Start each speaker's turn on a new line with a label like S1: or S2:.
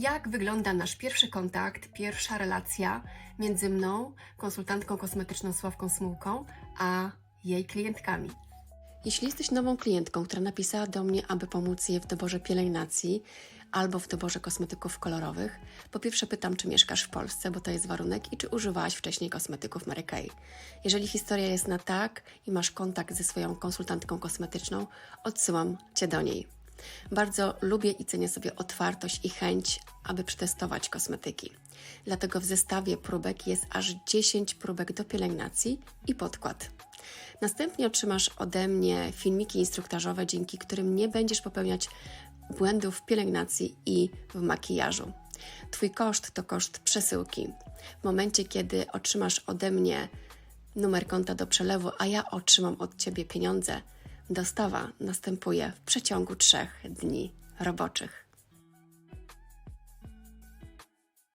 S1: Jak wygląda nasz pierwszy kontakt, pierwsza relacja między mną, konsultantką kosmetyczną Sławką Smułką, a jej klientkami? Jeśli jesteś nową klientką, która napisała do mnie, aby pomóc jej w doborze pielęgnacji albo w doborze kosmetyków kolorowych, po pierwsze pytam, czy mieszkasz w Polsce, bo to jest warunek, i czy używałaś wcześniej kosmetyków Mary Kay. Jeżeli historia jest na tak i masz kontakt ze swoją konsultantką kosmetyczną, odsyłam Cię do niej. Bardzo lubię i cenię sobie otwartość i chęć, aby przetestować kosmetyki. Dlatego w zestawie próbek jest aż 10 próbek do pielęgnacji i podkład. Następnie otrzymasz ode mnie filmiki instruktażowe, dzięki którym nie będziesz popełniać błędów w pielęgnacji i w makijażu. Twój koszt to koszt przesyłki. W momencie, kiedy otrzymasz ode mnie numer konta do przelewu, a ja otrzymam od Ciebie pieniądze, dostawa następuje w przeciągu trzech dni roboczych.